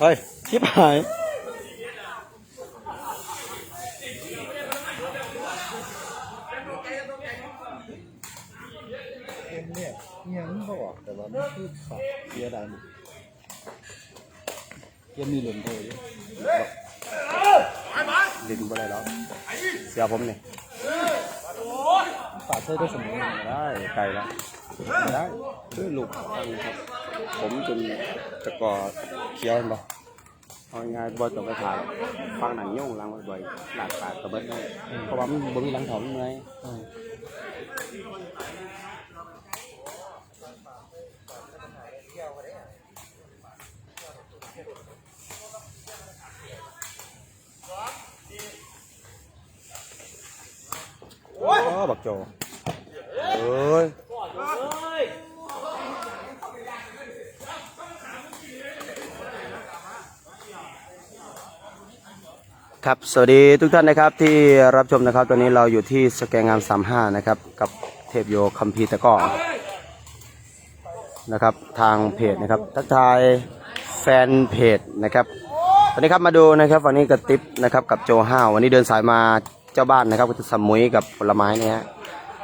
เฮ้ยชิบหายเกมเนี่ยยังบอกแต่ว่ามันคือฝักเสียดายยังมีหรียญเทยดินบ่ได้แล้วเสียผมเนี่ยฝากใช้ได้สมอไม่ได้ไกลแล้วไม่ได้คือลูกครับ ผมจนตะกอเคี้ยวนบ่เอาง่ายบ่ต้องไปถ่ายฟังหนังโย่งล้างบ่อยๆหลากขาดกระเบิดเลยเพราะว่ามันบ่มีหลังถอมเลยโอ้บักโจเอ้ย ครับ สวัสดีทุกท่านนะครับที่รับชมนะครับ ตอนนี้เราอยู่ที่สแกงงาม35นะครับ กับเทพโยคัมพีตะก้อนะครับ ทางเพจนะครับ ทักทายแฟนเพจนะครับตอนนี้ครับมาดูนะครับวันนี้กระติบนะครับกับโจห้าววันนี้เดินสายมาเจ้าบ้านนะครับก็จะสมุยกับผลไม้นี่ฮะ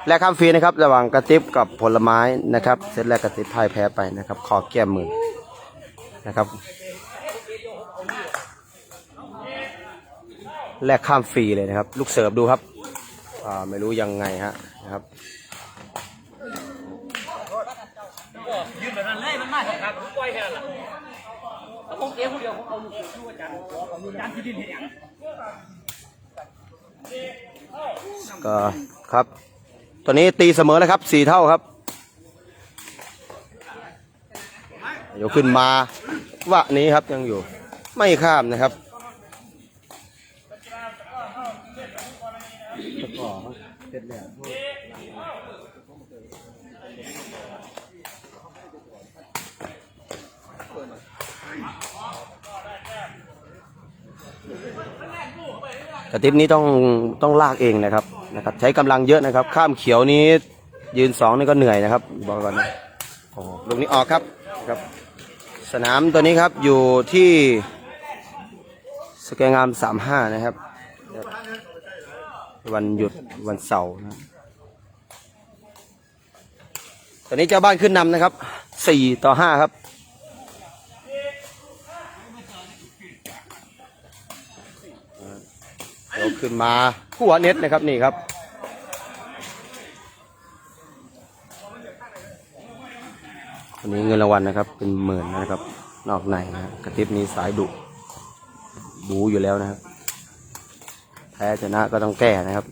แลกข้ามฟรีนะครับ ระหว่างกระติบกับผลไม้นะครับเซตแรกกระติบพ่ายแพ้ไปนะครับ ขอแก้มือนะครับ แลกข้ามฟรีเลยนะครับ ลูกเสิร์ฟดูครับไม่รู้ยังไงฮะนะครับยืนแบบนั้นเลยมันมากครับผมปล่อยแค่นั้นแหละแล้วผมเองคนเดียวผมเอาลูกชื่ออาจารย์อาจารย์ที่ดินเห็นยังก็ครับตัวนี้ตีเสมอแล้วครับสี่เท่าครับยกขึ้นมา วะนี้ครับยังอยู่ ไม่ข้ามนะครับ ตะกร้อเสร็จ แล้วกระติบนี้ต้องต้องลากเองนะครับนะครับ ใช้กำลังเยอะนะครับ ข้ามเขียวนี้ยืนสองนี่ก็เหนื่อยนะครับบอกก่อนนะโอ้ลูกนี้ออกครับครับ สนามตัวนี้ครับอยู่ที่สแกงามสามห้านะครับ วันหยุดวันเสาร์นะตอนนี้เจ้าบ้านขึ้นนำนะครับสี่ต่อห้าครับยกขึ้นมาหัวเน็ตนะครับนี่ครับวันนี้เงินรางวัลนะครับ เป็นหมื่นนะครับ นอกในนะกระติบนี้สายดุบูอยู่แล้วนะครับ แพ้ชนะก็ต้องแก้นะครับ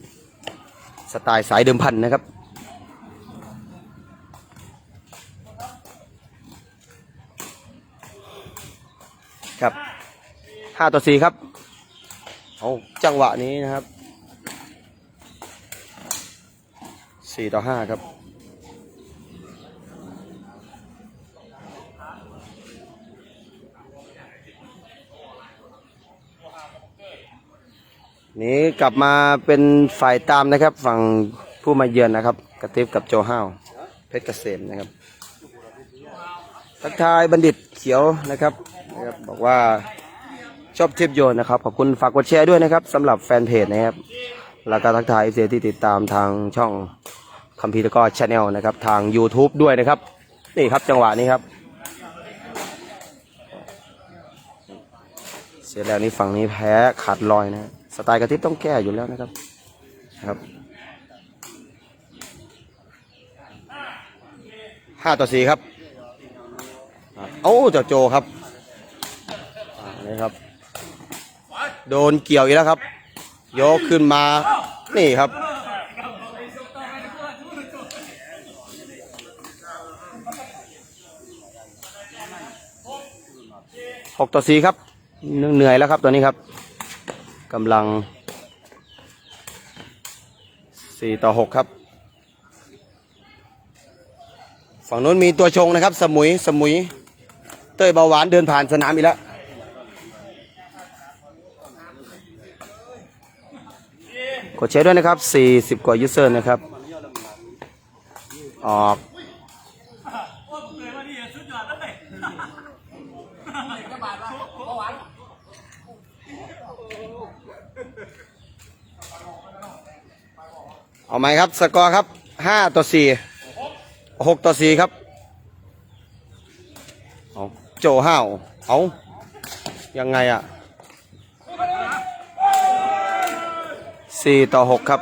สไตล์สายเดิมพันนะครับครับห้าต่อสี่ครับเอาจังหวะนี้นะครับสี่ต่อห้าครับ นี้กลับมาเป็นฝ่ายตามนะครับ ฝั่งผู้มาเยือนนะครับ กระติบกับโจห้าวเพชรเกษมนะครับทักทายบัณฑิตเขียวนะครับนะครับบอกว่าชอบเทปโยนนะครับขอบคุณฝากกดแชร์ด้วยนะครับสำหรับแฟนเพจนะครับแล้วก็ทักทายเอฟซีที่ติดตามทางช่องคัมพีร์ตะกร้อชาแนลนะครับทาง YouTube ด้วยนะครับ นี่ครับจังหวะนี้ครับ เสร็จแล้วนี่ฝั่งนี้แพ้ขาดลอยนะ สไตล์กระติบต้องแก้อยู่แล้วนะครับนะครับห้าต่อสี่ครับอะเอ้เจ้าโจครับนี่ครับ โดนเกี่ยวอีกแล้วครับ ยกขึ้นมา นี่ครับ หกต่อสี่ครับ เหนื่อยแล้วครับตัวนี้ครับ กำลังสี่ต่อหกครับ ฝั่งนู้นมีตัวชงนะครับ สมุย สมุย เต้ยเบาหวานเดินผ่านสนามอีกแล้วกดแชร์ด้วยนะครับ 40 กว่ายูเซอร์นะครับ ออก โอ้ผมเลยว่านี่สุดยอดเลย เอาไหมครับ สกอร์ครับห้าต่อสี่หกต่อสี่ครับ เอาโจห้าวเอายังไงอะสี่ต่อหกครับ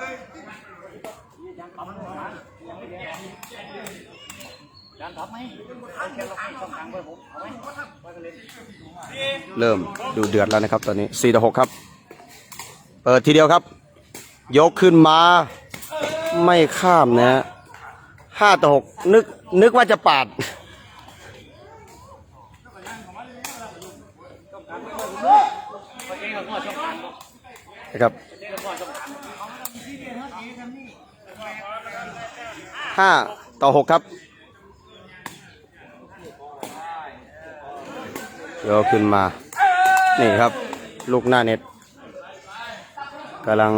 เริ่มดูเดือดแล้วนะครับตอนนี้สี่ต่อหกครับ เปิดทีเดียวครับ ยกขึ้นมา ไม่ข้ามนะห้าต่อหกนึกนึกว่าจะปาด นะครับห้าต่อหกครับยกขึ้นมา นี่ครับ ลูกหน้าเน็ตกำลัง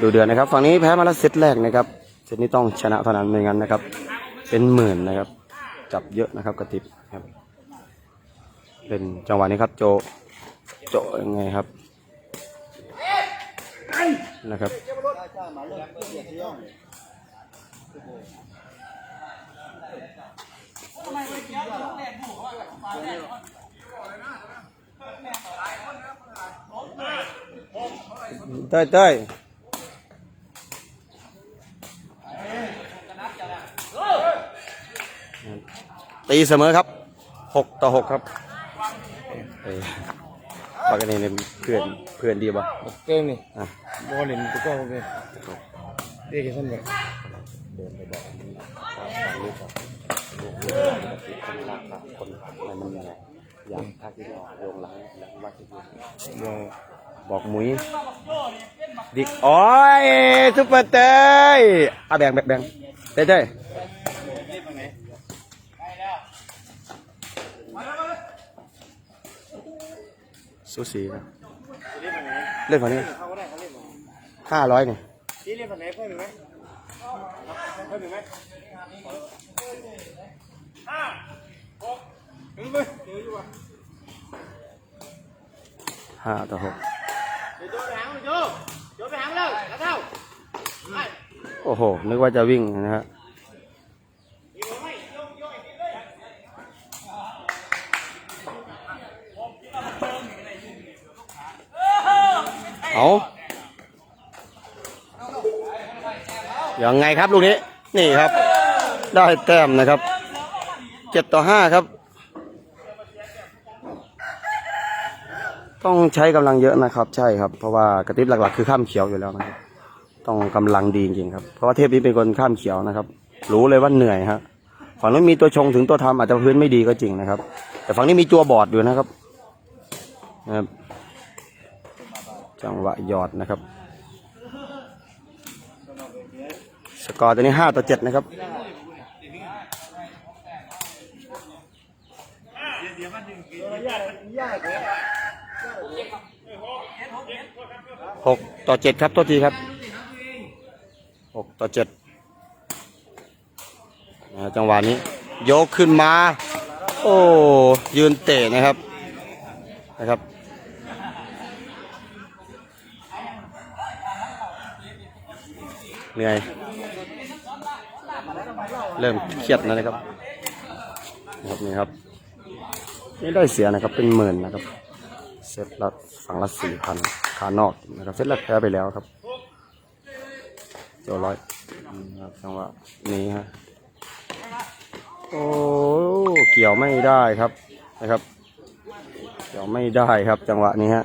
ดูเดือดนะครับ ฝั่งนี้แพ้มาแล้วเซตแรกนะครับ เซตนี้ต้องชนะเท่านั้นไม่งั้นนะครับ เป็นหมื่นนะครับ จับเยอะนะครับกระติบครับ เป็นจังหวะนี้ครับโจ โจยังไงครับ นะครับเต้ยเต้ย ตีเสมอครับหกต่อหกครับเอ้ยปากกันนี่เพื่อนเพื่อนดีป่ะเก่งนี่อะบอลเล่นตัวก็โอเคเด็กท่านแบบเดินไปบอกนี่ฟังลูกครับลูกลูกคนรักครับคนอะไรมันยังไงอยากทักที่เราโยงหลังแล้วว่าที่บอลบอกหมุยดิกโอ้ยซุปเปอร์เตยอะแบ่งแบ่งแบ่งเต้ยเต้ย สูสีนะเล่นฝั่งนี้ห้าร้อยเนี่ยที่เล่นฝั่งไหนเพิ่มไหมเพิ่มไหมห้าต่อหกเดี๋ยวโจไปหามันโจโจไปหามันเลยกระเท่าโอ้โห นึกว่าจะวิ่งนะฮะ เอาอย่างไงครับลูกนี้ นี่ครับ ได้แต้มนะครับเจ็ดต่อห้าครับ ต้องใช้กำลังเยอะนะครับ ใช่ครับ เพราะว่ากระติบหลักๆ คือข้ามเขียวอยู่แล้วนะครับ ต้องกำลังดีจริงๆครับ เพราะว่าเทพนี้เป็นคนข้ามเขียวนะครับ รู้เลยว่าเหนื่อยฮะฝั่งนู้นมีตัวชงถึงตัวทำอาจจะพื้นไม่ดีก็จริงนะครับ แต่ฝั่งนี้มีตัวบอดอยู่นะครับนะครับ จังหวะหยอดนะครับ สกอร์ตอนนี้ห้าต่อเจ็ดนะครับหกต่อเจ็ดครับตัวทีครับหกต่อเจ็ดจังหวะนี้ ยกขึ้นมา โอ้ ยืนเตะนะครับนะครับ เหนื่อย เริ่มเครียดแล้วนะครับนะครับนี่ครับนี่ได้เสียนะครับเป็นหมื่นนะครับ เซตละฝั่งละสี่พันขานอกนะครับเซตแรกแพ้ไปแล้วครับเจ้าร้อยอืมครับจังหวะนี้ฮะโอ้เกี่ยวไม่ได้ครับนะครับ เกี่ยวไม่ได้ครับจังหวะนี้ฮะ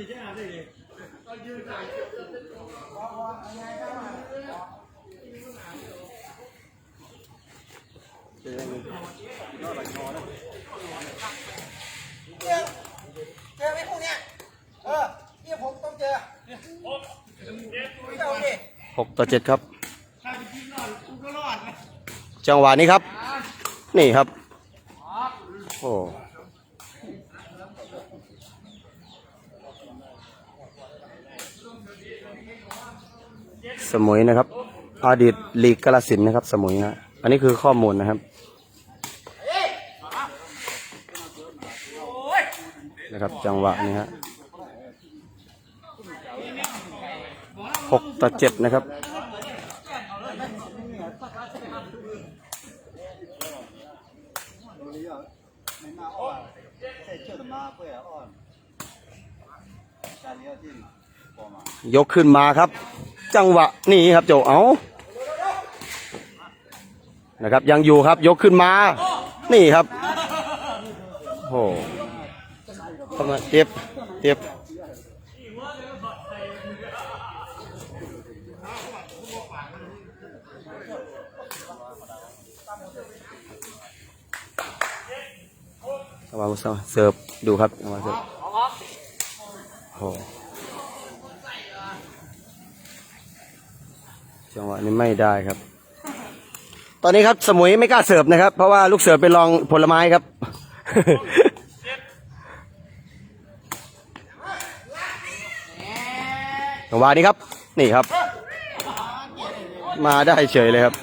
ติดแาด้เยืนถ่ายพอพอไงก็มาเจอเเจอเจอไหมพวกเนี้ยเออเนี่ผมต้องเจอหกต่อเจ็ดครับ จังหวะนี้ครับ นี่ครับ สมุยนะครับ อดีตลีกกาลสินนะครับ สมุยนะอันนี้คือข้อมูลนะครับนะครับจังหวะนี้ฮะหกต่อเจ็ดนะครับ ยกขึ้นมาครับ จังหวะนี่ครับโจเอานะครับ ยังอยู่ครับยกขึ้นมา นี่ครับโอ้เข้ามาเจ็บเจ็บเอามาเสิร์ฟดูครับเอามาเสิร์ฟโอ้ จังหวะนี้ไม่ได้ครับ ตอนนี้ครับสมุยไม่กล้าเสิร์ฟนะครับ เพราะว่าลูกเสิร์ฟไปลองผลไม้ครับ จังหวะนี้ครับ นี่ครับ มาได้เฉยเลยครับ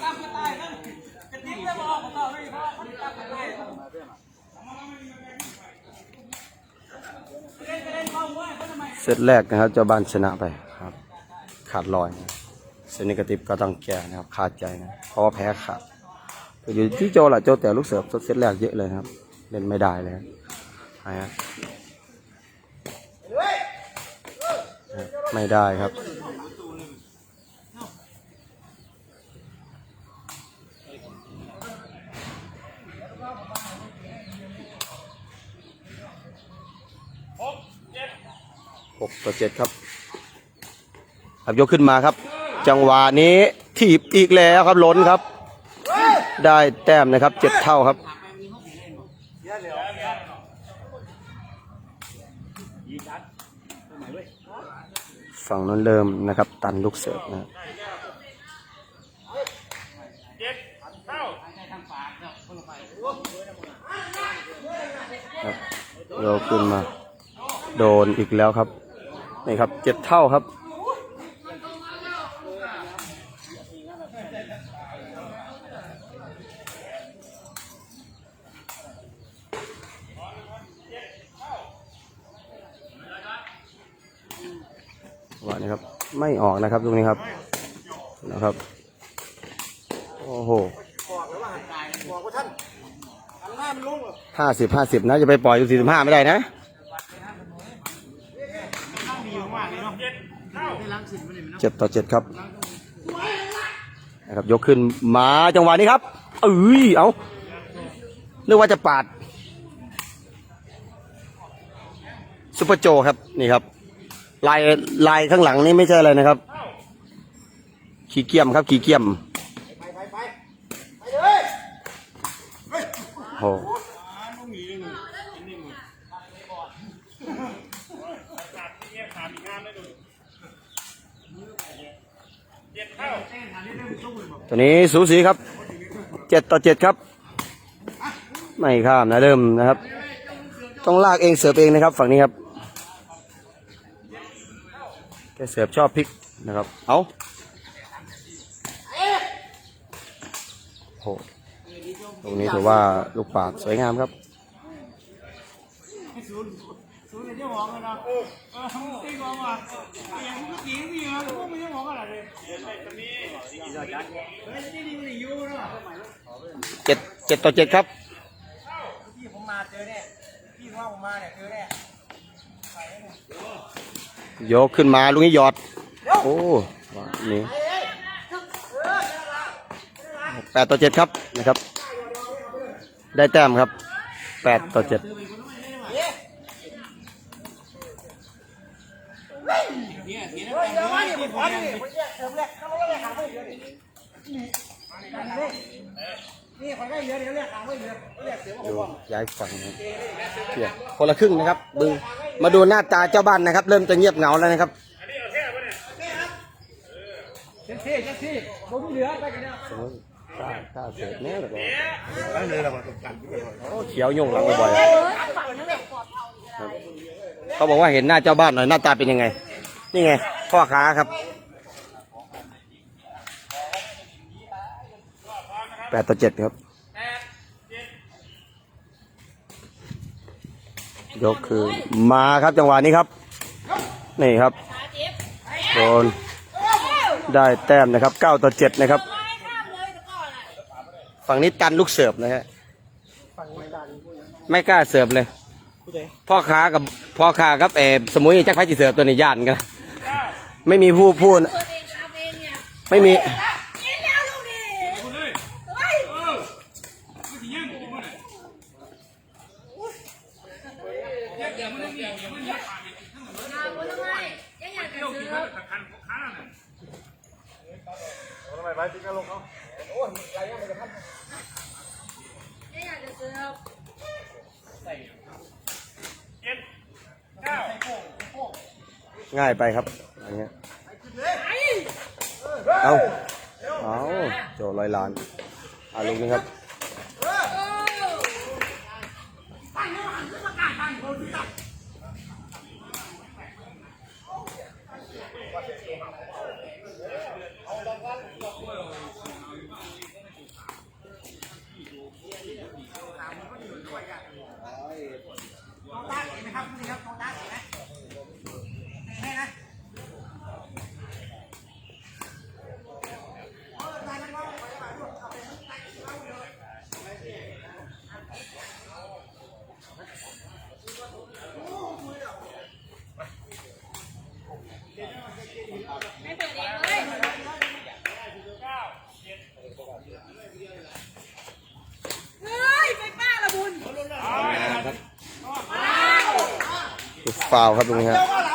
เซตแรกนะครับเจ้าบ้านชนะไปครับ ขาดลอยนะ เซนิกติฟก็ต้องแก้นะครับ ขาดใจนะเพราะว่าแพ้ขาดอยู่ที่โจแหละโจแต่ลูกเสือเซตแรกเยอะเลยครับ เล่นไม่ได้เลยนะฮะไม่ได้ครับหกต่อเจ็ดครับครับยกขึ้นมาครับ จังหวะนี้ถีบอีกแล้วครับล้นครับ ได้แต้มนะครับเจ็ดเท่าครับฝั่งนั้นเริ่มนะครับ ตันลูกเสิร์ฟนะเราขึ้นมา โดนอีกแล้วครับ นี่ครับเจ็ดเท่าครับ ว่านี่ครับ ไม่ออกนะครับตรงนี้ครับนะครับ โอ้โหห้าสิบห้าสิบนะจะไปปล่อยอยู่สี่สิบห้าไม่ได้นะเจ็ดต่อเจ็ดครับนะครับ ยกขึ้นมาจังหวะนี้ครับเอ้ยเอานึกว่าจะปาดซุปเปอร์โจครับ นี่ครับ ลายลายข้างหลังนี่ไม่ใช่อะไรนะครับ ขี้เกียมครับ ขี้เกียมโอ้ตัวนี้สูสีครับ เจ็ดต่อเจ็ดครับ ไม่ข้ามนะเริ่มนะครับ ต้องลากเองเสิร์ฟเองนะครับ ฝั่งนี้ครับ แกเสิร์ฟชอบพลิกนะครับ เอาโหตรงนี้ถือว่าลูกปาดสวยงามครับศูนย์เป็นเจ้าของกันนะเออตีกองว่ะเองมันก็ตีนี่นะพวกมันเจ้าของอะไรเลยเฮ้ยนี่มันอยู่นะเจ็ดเจ็ดต่อเจ็ดครับพี่ผมมาเจอเนี่ยพี่ว่าผมมาเนี่ยเจอเนี่ย โยกขึ้นมาลุงนี้หยอด โอ้ว่านี่แปดต่อเจ็ดครับนะครับ ได้แต้มครับแปดต่อเจ็ดเดี๋ยวมาดิผมขอดิผมแยกเติมแรกเข้ามาเลยหาไม่เดี๋ยวดินี่คนได้เยอะเดี๋ยวเรียกหางไว้เยอะเรียกเสียงว่าดูย้ายฝั่งนะครับเพียคนละครึ่งนะครับ บึง มาดูหน้าตาเจ้าบ้านนะครับ เริ่มจะเงียบเหงาแล้วนะครับข้ากล้าเสร็จแน่เลยโอ้เขียวยุ่งหลังบ่อยๆเขาบอกว่าเห็นหน้าเจ้าบ้านหน่อยหน้าตาเป็นยังไง นี่ไงพ่อค้าครับแปดต่อเจ็ดครับ ยกคือมาครับจังหวะนี้ครับ นี่ครับโดนได้แต้มนะครับเก้าต่อเจ็ดนะครับ ฝั่งนี้กันลูกเสิร์ฟนะฮะไม่กล้าเสิร์ฟเลย พ่อค้ากับพ่อค้ากับเออสมุยแจักรพรรดิเสิร์ฟตัวนี้ย่านกัน ไม่มีผู้พูด ไม่มี ง่ายไปครับอันเนี้ยเอาเอาโจลอยล้านอาลูกนี้ครับ ไม่เปิดเองเลยเฮ้ย ไปป้าละบุญฟาวครับตรงนี้ครับ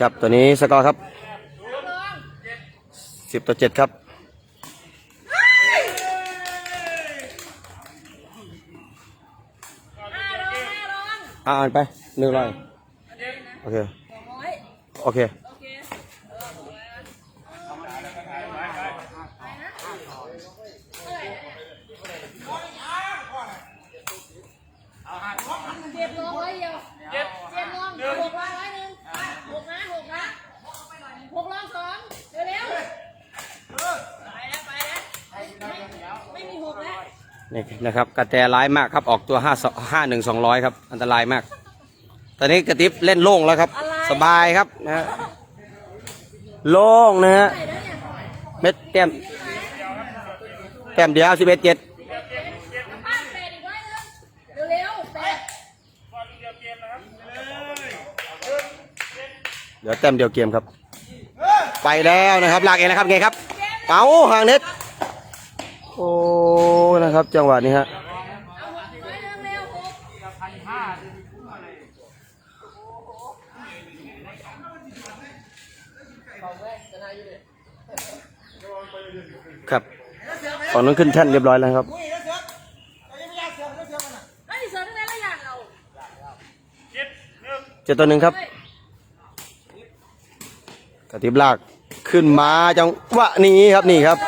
ครับตัวนี้สกอร์ครับสิบต่อเจ็ดครับห้าร้อยห้าร้อยอ่านไปหนึ่งร้อยโอเคสองร้อยโอเค โอเค เออถูกแล้วเจ็ดลงร้อยเดียวเจ็ดเจ็ดลงหกร้อยร้อยหนึ่งหกนะหกนะหกลงสองเร็วๆไปแล้วไปแล้วไม่ไม่มีหกแล้ว นี่นะครับกระแตร้ายมากครับออกตัวห้าห้าหนึ่งสองร้อยครับ อันตรายมาก ตอนนี้กระติบเล่นโล่งแล้วครับ สบายครับนะฮะโล่งนะฮะไหนแล้วเนี่ยเม็ดแต้มแต้มเดียวสิบเอ็ดเจ็ดบ้านแปดอีกร้อยหนึ่งเร็วๆแปดเดี๋ยวแต้มเดียวเกมครับ ไปแล้วนะครับลากเองนะครับไงครับ เป๋าห่างเน็ตโอ้ ครับ จังหวะนี้ฮะครับฝั่งนั้นขึ้นแท่นเรียบร้อยแล้วครับเจ็ดตัวหนึ่งครับกระติบลากขึ้นมาจังหวะนี้ครับนี่ครับ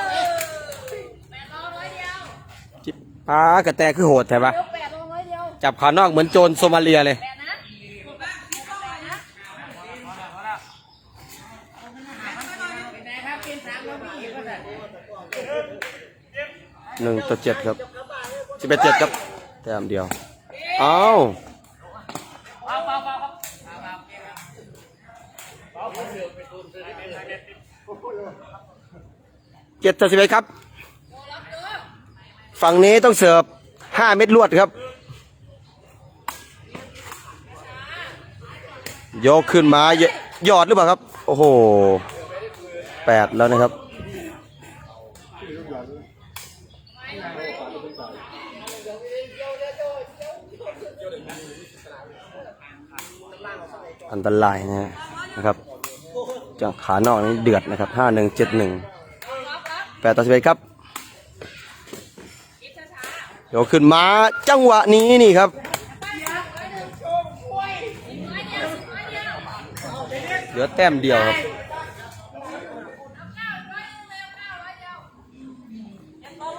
แปดร้อยร้อยเดียว จิบ ป้ากระแตคือโหดใช่ปะจับขานอกเหมือนโจรโซมาเลียเลยหนึ่งต่อเจ็ดครับสิบเอ็ดเจ็ดครับแต้มเดียว เอาเจ็ดต่อสิบเอ็ดครับ ฝั่งนี้ต้องเสิร์ฟห้าเม็ดลวดครับ ยกขึ้นมาเยอดหรือเปล่าครับ โอ้โหแปดแล้วนะครับอันตรายนะนะครับจากขานอกนี้เดือดนะครับห้าหนึ่งเจ็ดหนึ่งแปดต่อสิบเอ็ดครับ ยวขึ้นมาจังหวะนี้นี่ครับ เหลือแต้มเดียวครับ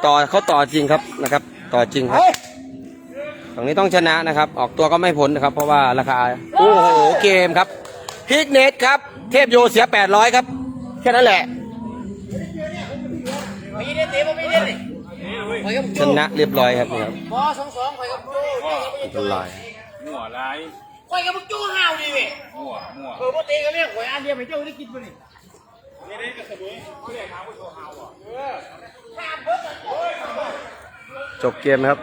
ต่อเขาต่อจริงครับนะครับ ต่อจริงครับตรงนี้ต้องชนะนะครับ ออกตัวก็ไม่พ้นนะครับ เพราะว่าราคาโอ้โหเกมครับพิกเนตครับ เทพโยเสีย 800 ครับ แค่นั้นแหละไม่ได้เตะไม่ได้เลย ชนะเรียบร้อยครับนี่ครับบอสองสองคอยกับจู้อันตรายหัวไรคอยกับจู้ห่าวดิเว้ยหัวหัวเออพอเตะกันเนี่ยคอยอันเดียวไม่เจ้าได้กินไปนี่จบเกมครับ